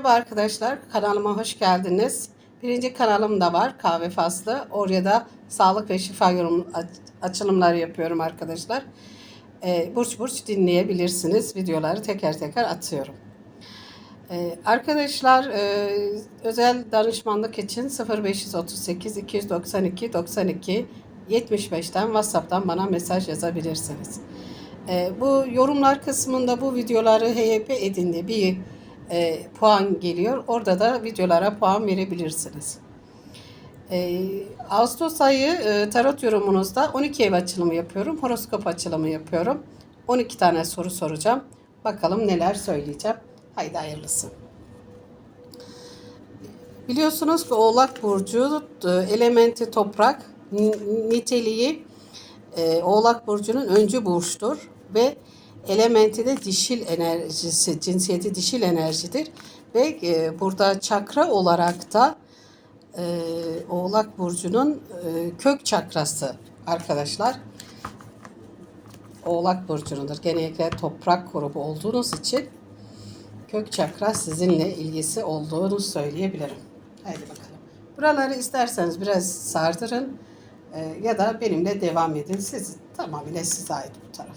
Merhaba arkadaşlar, kanalıma hoş geldiniz. Birinci kanalım da var, Kahve Faslı. Oraya da sağlık ve şifa yorum aç- açılımları yapıyorum arkadaşlar. Ee, burç burç dinleyebilirsiniz. Videoları teker teker atıyorum. Ee, arkadaşlar e, özel danışmanlık için 0538 292 92 75'ten WhatsApp'tan bana mesaj yazabilirsiniz. Ee, bu yorumlar kısmında bu videoları HYP edindi bir e, puan geliyor. Orada da videolara puan verebilirsiniz. Ee, Ağustos ayı e, tarot yorumunuzda 12 ev açılımı yapıyorum. Horoskop açılımı yapıyorum. 12 tane soru soracağım. Bakalım neler söyleyeceğim. Haydi hayırlısı. Biliyorsunuz ki Oğlak Burcu e, elementi toprak, niteliği e, Oğlak Burcu'nun öncü burçtur ve elementi de dişil enerjisi, cinsiyeti dişil enerjidir. Ve e, burada çakra olarak da e, Oğlak Burcu'nun e, kök çakrası arkadaşlar. Oğlak Burcu'nundur. Genellikle toprak grubu olduğunuz için kök çakra sizinle ilgisi olduğunu söyleyebilirim. Haydi bakalım. Buraları isterseniz biraz sardırın e, ya da benimle devam edin. Siz tamamıyla size ait bu taraf.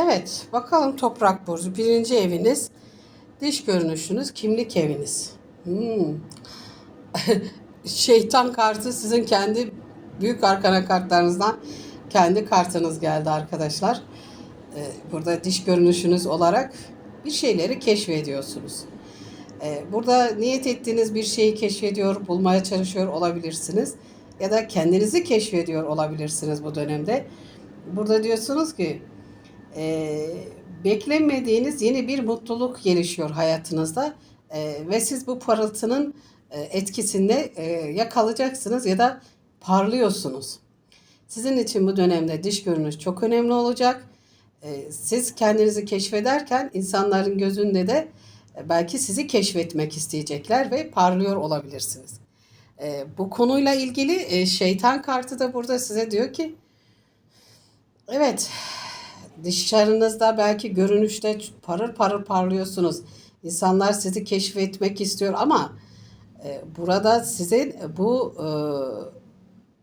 Evet, bakalım Toprak Burcu. Birinci eviniz, dış görünüşünüz, kimlik eviniz. Hmm. Şeytan kartı sizin kendi büyük arkana kartlarınızdan kendi kartınız geldi arkadaşlar. Ee, Burada dış görünüşünüz olarak bir şeyleri keşfediyorsunuz. Ee, Burada niyet ettiğiniz bir şeyi keşfediyor, bulmaya çalışıyor olabilirsiniz. Ya da kendinizi keşfediyor olabilirsiniz bu dönemde. Burada diyorsunuz ki e, beklemediğiniz yeni bir mutluluk gelişiyor hayatınızda E, ve siz bu parıltının e, etkisinde e, ya kalacaksınız ya da parlıyorsunuz. Sizin için bu dönemde dış görünüş çok önemli olacak. E, siz kendinizi keşfederken insanların gözünde de e, belki sizi keşfetmek isteyecekler ve parlıyor olabilirsiniz. E, bu konuyla ilgili e, şeytan kartı da burada size diyor ki evet dışarınızda belki görünüşte parır parır parlıyorsunuz. İnsanlar sizi keşfetmek istiyor ama e, burada sizin bu e,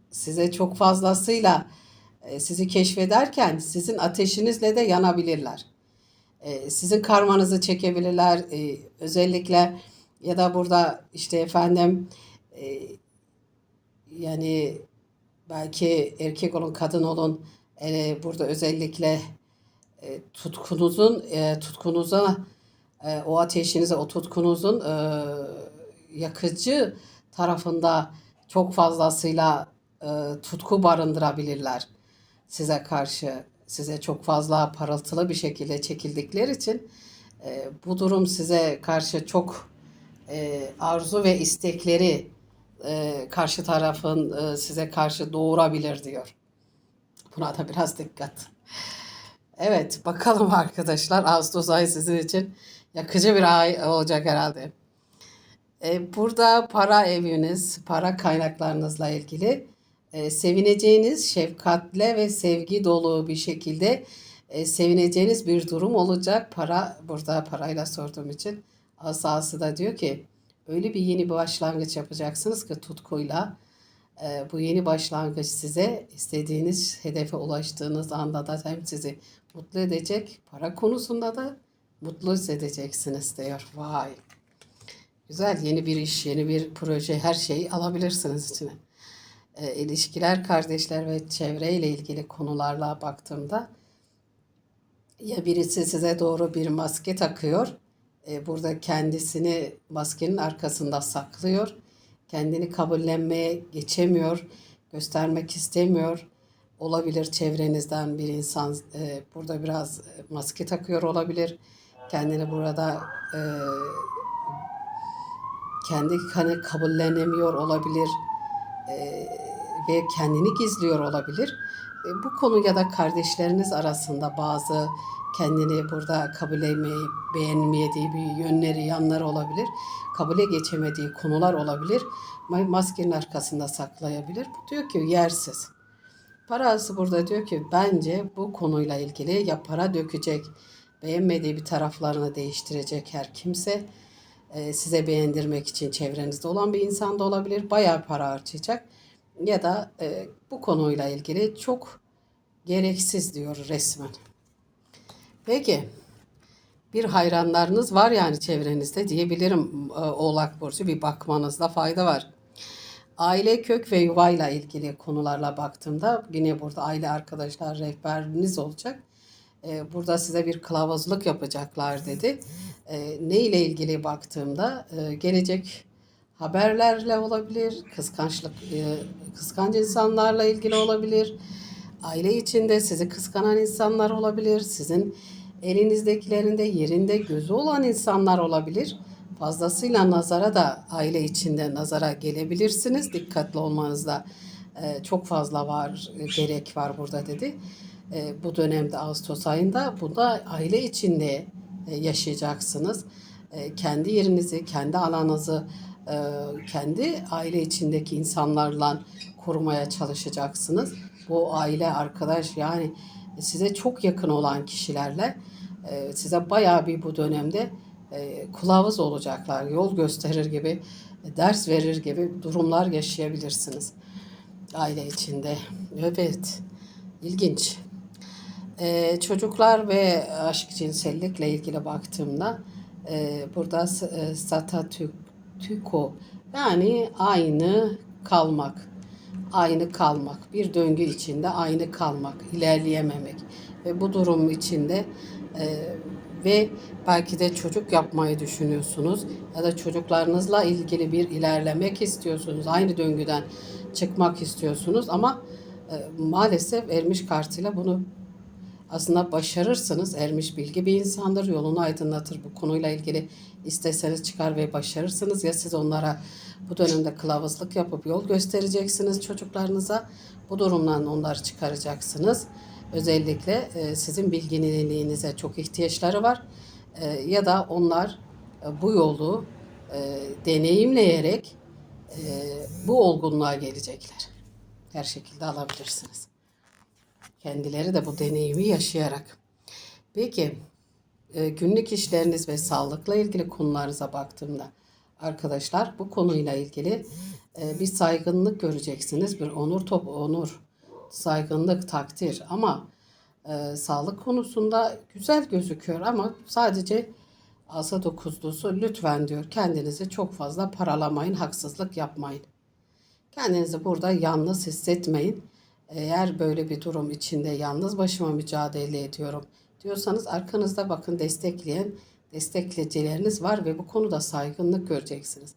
size çok fazlasıyla e, sizi keşfederken sizin ateşinizle de yanabilirler. E, sizin karmanızı çekebilirler. E, özellikle ya da burada işte efendim e, yani belki erkek olun kadın olun e, burada özellikle e, tutkunuzun e, tutkunuza e, o ateşinize o tutkunuzun e, yakıcı tarafında çok fazlasıyla e, tutku barındırabilirler size karşı size çok fazla parıltılı bir şekilde çekildikleri için e, bu durum size karşı çok e, arzu ve istekleri e, karşı tarafın e, size karşı doğurabilir diyor. Buna da biraz dikkat. Evet, bakalım arkadaşlar. Ağustos ayı sizin için yakıcı bir ay olacak herhalde. E, burada para eviniz, para kaynaklarınızla ilgili e, sevineceğiniz, şefkatle ve sevgi dolu bir şekilde e, sevineceğiniz bir durum olacak. Para, burada parayla sorduğum için asası da diyor ki öyle bir yeni bir başlangıç yapacaksınız ki tutkuyla. Ee, bu yeni başlangıç size istediğiniz hedefe ulaştığınız anda da hem sizi mutlu edecek, para konusunda da mutlu hissedeceksiniz diyor. Vay. Güzel yeni bir iş, yeni bir proje her şeyi alabilirsiniz içine. Ee, ilişkiler, kardeşler ve çevreyle ilgili konularla baktığımda ya birisi size doğru bir maske takıyor. e, burada kendisini maskenin arkasında saklıyor. Kendini kabullenmeye geçemiyor. Göstermek istemiyor. Olabilir çevrenizden bir insan e, burada biraz e, maske takıyor olabilir. Kendini burada e, kendi hani kabullenemiyor olabilir e, ve kendini gizliyor olabilir. E, bu konu ya da kardeşleriniz arasında bazı kendini burada kabul etmeyi beğenmediği bir yönleri, yanları olabilir. Kabule geçemediği konular olabilir. Ma- Maskenin arkasında saklayabilir. Bu diyor ki yersiz. Parası burada diyor ki bence bu konuyla ilgili ya para dökecek, beğenmediği bir taraflarını değiştirecek her kimse e, size beğendirmek için çevrenizde olan bir insan da olabilir. Bayağı para harcayacak ya da e, bu konuyla ilgili çok gereksiz diyor resmen. Peki bir hayranlarınız var yani çevrenizde diyebilirim e, Oğlak Burcu bir bakmanızda fayda var. Aile kök ve yuvayla ilgili konularla baktığımda yine burada aile arkadaşlar rehberiniz olacak. Ee, burada size bir kılavuzluk yapacaklar dedi. Ee, ne ile ilgili baktığımda e, gelecek haberlerle olabilir, kıskançlık, e, kıskanç insanlarla ilgili olabilir. Aile içinde sizi kıskanan insanlar olabilir. Sizin elinizdekilerinde yerinde gözü olan insanlar olabilir. Fazlasıyla nazara da aile içinde nazara gelebilirsiniz. Dikkatli olmanızda e, çok fazla var, e, gerek var burada dedi. E, bu dönemde Ağustos ayında bu da aile içinde e, yaşayacaksınız. E, kendi yerinizi, kendi alanınızı, e, kendi aile içindeki insanlarla korumaya çalışacaksınız. Bu aile, arkadaş yani size çok yakın olan kişilerle e, size bayağı bir bu dönemde e, kılavuz olacaklar. Yol gösterir gibi, e, ders verir gibi durumlar yaşayabilirsiniz aile içinde. Evet, ilginç. Ee, çocuklar ve aşk cinsellikle ilgili baktığımda e, burada e, satatüko yani aynı kalmak, aynı kalmak, bir döngü içinde aynı kalmak, ilerleyememek ve bu durum içinde e, ve belki de çocuk yapmayı düşünüyorsunuz ya da çocuklarınızla ilgili bir ilerlemek istiyorsunuz, aynı döngüden çıkmak istiyorsunuz ama e, maalesef ermiş kartıyla bunu aslında başarırsınız. Ermiş bilgi bir insandır. Yolunu aydınlatır. Bu konuyla ilgili isteseniz çıkar ve başarırsınız. Ya siz onlara bu dönemde kılavuzluk yapıp yol göstereceksiniz çocuklarınıza. Bu durumdan onları çıkaracaksınız. Özellikle e, sizin bilginliğinize çok ihtiyaçları var. E, ya da onlar e, bu yolu deneyimleyerek bu olgunluğa gelecekler. Her şekilde alabilirsiniz. Kendileri de bu deneyimi yaşayarak. Peki günlük işleriniz ve sağlıkla ilgili konularınıza baktığımda arkadaşlar bu konuyla ilgili bir saygınlık göreceksiniz. Bir onur top onur, saygınlık, takdir ama e, sağlık konusunda güzel gözüküyor ama sadece asa dokuzlusu lütfen diyor kendinizi çok fazla paralamayın, haksızlık yapmayın. Kendinizi burada yalnız hissetmeyin. Eğer böyle bir durum içinde yalnız başıma mücadele ediyorum diyorsanız arkanızda bakın destekleyen destekleyicileriniz var ve bu konuda saygınlık göreceksiniz.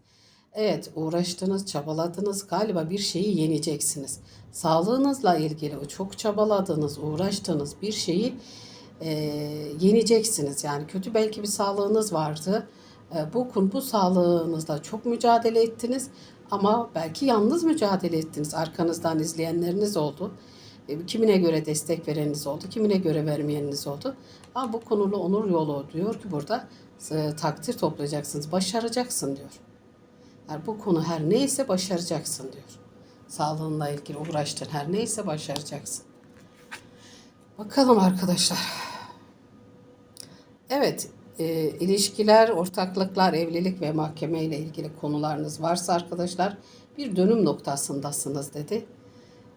Evet uğraştınız, çabaladınız galiba bir şeyi yeneceksiniz. Sağlığınızla ilgili o çok çabaladığınız, uğraştığınız bir şeyi e, yeneceksiniz. Yani kötü belki bir sağlığınız vardı. E, bu bu sağlığınızla çok mücadele ettiniz ama belki yalnız mücadele ettiniz. Arkanızdan izleyenleriniz oldu. E, kimine göre destek vereniniz oldu, kimine göre vermeyeniniz oldu. Ama bu konulu onur yolu diyor ki burada e, takdir toplayacaksınız, başaracaksın diyor. Yani bu konu her neyse başaracaksın diyor. Sağlığınla ilgili uğraştığın her neyse başaracaksın. Bakalım arkadaşlar. Evet, e, ilişkiler, ortaklıklar, evlilik ve mahkeme ile ilgili konularınız varsa arkadaşlar bir dönüm noktasındasınız dedi.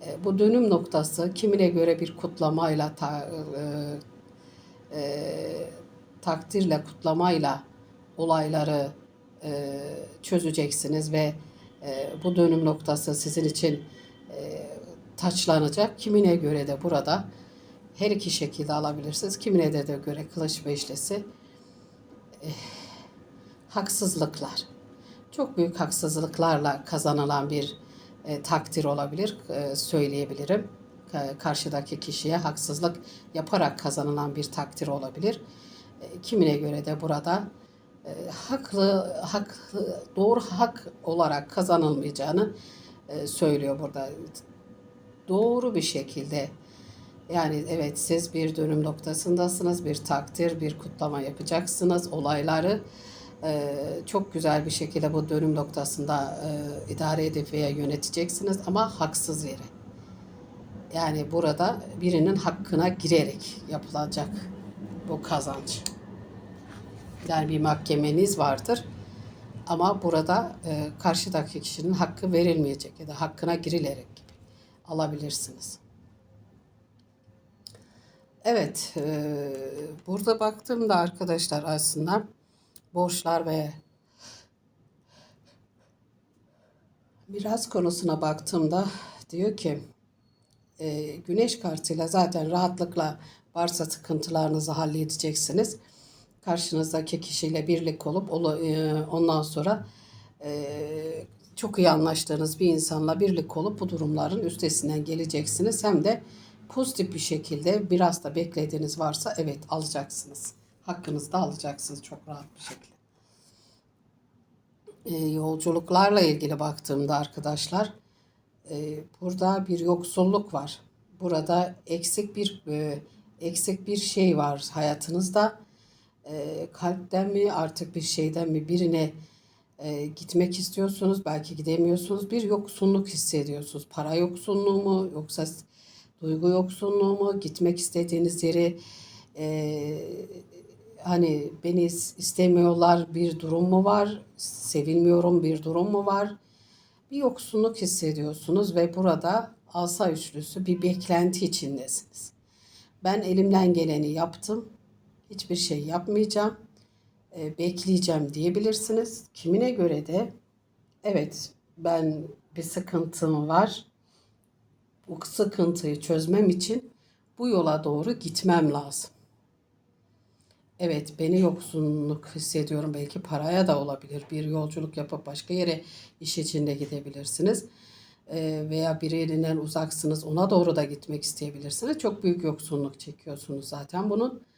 E, bu dönüm noktası kimine göre bir kutlamayla, ta, e, e, takdirle, kutlamayla olayları e, çözeceksiniz ve e, bu dönüm noktası sizin için e, taçlanacak. Kimine göre de burada her iki şekilde alabilirsiniz. Kimine de, de göre kılıç beşlisi eh, haksızlıklar. Çok büyük haksızlıklarla kazanılan bir e, takdir olabilir e, söyleyebilirim. E, karşıdaki kişiye haksızlık yaparak kazanılan bir takdir olabilir. E, kimine göre de burada e, haklı, haklı, doğru hak olarak kazanılmayacağını e, söylüyor burada. Doğru bir şekilde yani evet siz bir dönüm noktasındasınız, bir takdir, bir kutlama yapacaksınız. Olayları e, çok güzel bir şekilde bu dönüm noktasında e, idare edip veya yöneteceksiniz ama haksız yere. Yani burada birinin hakkına girerek yapılacak bu kazanç. Yani bir mahkemeniz vardır. Ama burada e, karşıdaki kişinin hakkı verilmeyecek ya da hakkına girilerek gibi alabilirsiniz. Evet, e, burada baktığımda arkadaşlar aslında borçlar ve miras konusuna baktığımda diyor ki e, güneş kartıyla zaten rahatlıkla varsa sıkıntılarınızı halledeceksiniz. Karşınızdaki kişiyle birlik olup e, ondan sonra e, çok iyi anlaştığınız bir insanla birlik olup bu durumların üstesinden geleceksiniz. Hem de pozitif bir şekilde biraz da beklediğiniz varsa evet alacaksınız. Hakkınızı da alacaksınız çok rahat bir şekilde. E, yolculuklarla ilgili baktığımda arkadaşlar burada bir yoksulluk var. Burada eksik bir eksik bir şey var hayatınızda. E, kalpten mi artık bir şeyden mi birine e, gitmek istiyorsunuz belki gidemiyorsunuz bir yoksunluk hissediyorsunuz. Para yoksunluğu mu yoksa duygu yoksunluğu mu gitmek istediğiniz yeri e, hani beni istemiyorlar bir durum mu var sevilmiyorum bir durum mu var bir yoksunluk hissediyorsunuz ve burada asa üçlüsü bir beklenti içindesiniz. Ben elimden geleni yaptım. Hiçbir şey yapmayacağım. E, bekleyeceğim diyebilirsiniz. Kimine göre de evet ben bir sıkıntım var. Bu sıkıntıyı çözmem için bu yola doğru gitmem lazım. Evet beni yoksunluk hissediyorum. Belki paraya da olabilir. Bir yolculuk yapıp başka yere iş içinde gidebilirsiniz. Ee, veya birinden uzaksınız ona doğru da gitmek isteyebilirsiniz. Çok büyük yoksunluk çekiyorsunuz zaten bunun.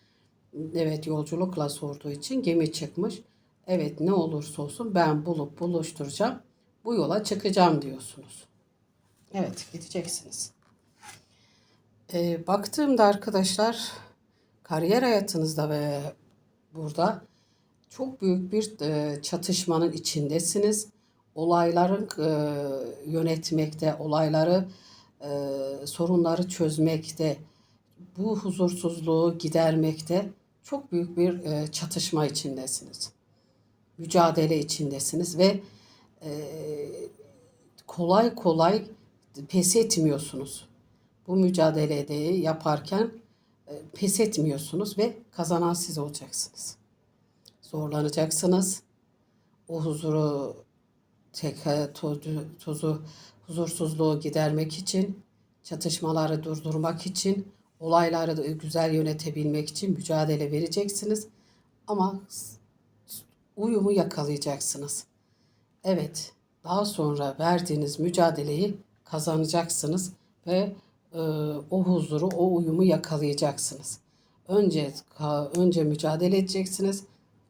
Evet yolculukla sorduğu için gemi çıkmış. Evet ne olursa olsun ben bulup buluşturacağım. Bu yola çıkacağım diyorsunuz. Evet gideceksiniz. Ee, baktığımda arkadaşlar kariyer hayatınızda ve burada çok büyük bir e, çatışmanın içindesiniz. Olayların e, yönetmekte, olayları e, sorunları çözmekte, bu huzursuzluğu gidermekte çok büyük bir e, çatışma içindesiniz. Mücadele içindesiniz ve e, kolay kolay pes etmiyorsunuz. Bu mücadeleyi yaparken e, pes etmiyorsunuz ve kazanan siz olacaksınız. Zorlanacaksınız. O huzuru, tek tozu, tozu huzursuzluğu gidermek için, çatışmaları durdurmak için, olayları da güzel yönetebilmek için mücadele vereceksiniz. Ama uyumu yakalayacaksınız. Evet, daha sonra verdiğiniz mücadeleyi kazanacaksınız ve e, o huzuru, o uyumu yakalayacaksınız. Önce önce mücadele edeceksiniz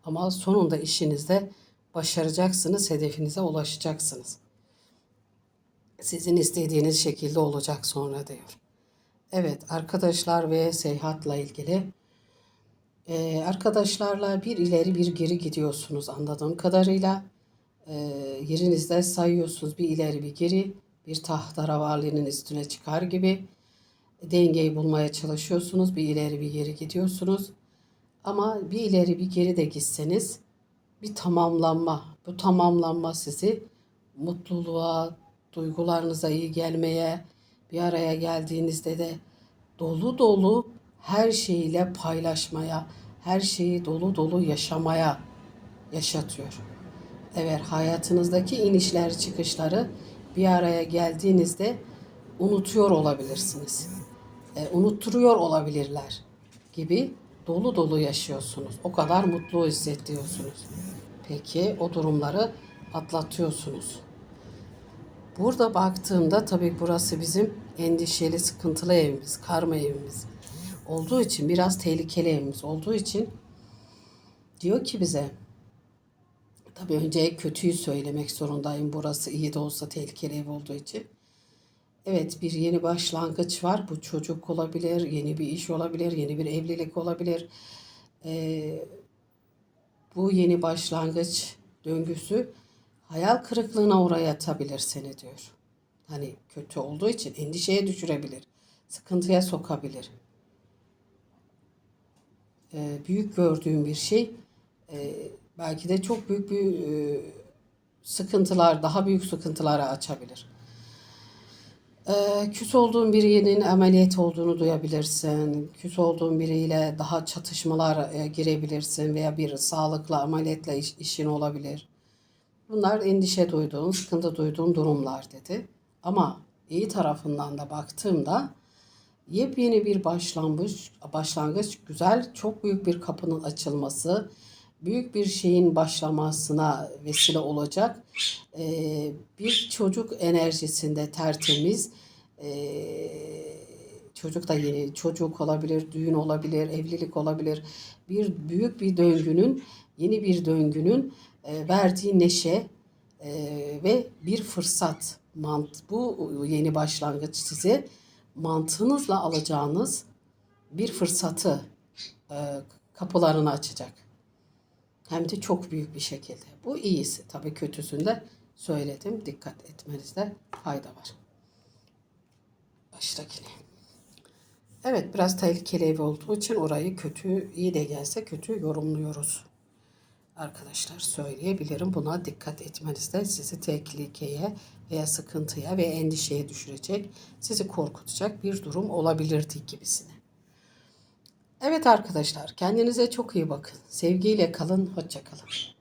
ama sonunda işinizde başaracaksınız, hedefinize ulaşacaksınız. Sizin istediğiniz şekilde olacak sonra diyor. Evet arkadaşlar ve seyahatla ilgili ee, arkadaşlarla bir ileri bir geri gidiyorsunuz anladığım kadarıyla. Ee, yerinizde sayıyorsunuz bir ileri bir geri bir tahtaravalinin üstüne çıkar gibi dengeyi bulmaya çalışıyorsunuz. Bir ileri bir geri gidiyorsunuz. Ama bir ileri bir geri de gitseniz bir tamamlanma. Bu tamamlanma sizi mutluluğa, duygularınıza iyi gelmeye, bir araya geldiğinizde de dolu dolu her şeyiyle paylaşmaya, her şeyi dolu dolu yaşamaya yaşatıyor. Evet, hayatınızdaki inişler çıkışları bir araya geldiğinizde unutuyor olabilirsiniz. E, unutturuyor olabilirler gibi dolu dolu yaşıyorsunuz. O kadar mutlu hissediyorsunuz. Peki o durumları atlatıyorsunuz. Burada baktığımda tabii burası bizim endişeli, sıkıntılı evimiz, karma evimiz olduğu için biraz tehlikeli evimiz olduğu için diyor ki bize tabii önce kötüyü söylemek zorundayım. Burası iyi de olsa tehlikeli ev olduğu için. Evet bir yeni başlangıç var. Bu çocuk olabilir, yeni bir iş olabilir, yeni bir evlilik olabilir. Ee, bu yeni başlangıç döngüsü hayal kırıklığına uğrayatabilir seni diyor. Hani kötü olduğu için endişeye düşürebilir, sıkıntıya sokabilir. Ee, büyük gördüğün bir şey e, belki de çok büyük bir e, sıkıntılar, daha büyük sıkıntılara açabilir. Ee, küs olduğun birinin ameliyat olduğunu duyabilirsin. Küs olduğun biriyle daha çatışmalar e, girebilirsin veya bir sağlıkla ameliyatla iş- işin olabilir. Bunlar endişe duyduğun, sıkıntı duyduğun durumlar dedi. Ama iyi tarafından da baktığımda yepyeni bir başlangıç, başlangıç güzel, çok büyük bir kapının açılması, büyük bir şeyin başlamasına vesile olacak. Ee, bir çocuk enerjisinde tertemiz, ee, çocuk da yeni, çocuk olabilir, düğün olabilir, evlilik olabilir. Bir büyük bir döngünün, yeni bir döngünün verdiği neşe e, ve bir fırsat. Mant bu yeni başlangıç size mantığınızla alacağınız bir fırsatı e, kapılarını açacak. Hem de çok büyük bir şekilde. Bu iyisi. Tabii kötüsünde söyledim. Dikkat etmenizde fayda var. Baştakine. Evet biraz tehlikeli ev olduğu için orayı kötü, iyi de gelse kötü yorumluyoruz. Arkadaşlar söyleyebilirim. Buna dikkat etmenizde sizi tehlikeye veya sıkıntıya veya endişeye düşürecek, sizi korkutacak bir durum olabilirdi gibisine. Evet arkadaşlar kendinize çok iyi bakın. Sevgiyle kalın, hoşça kalın.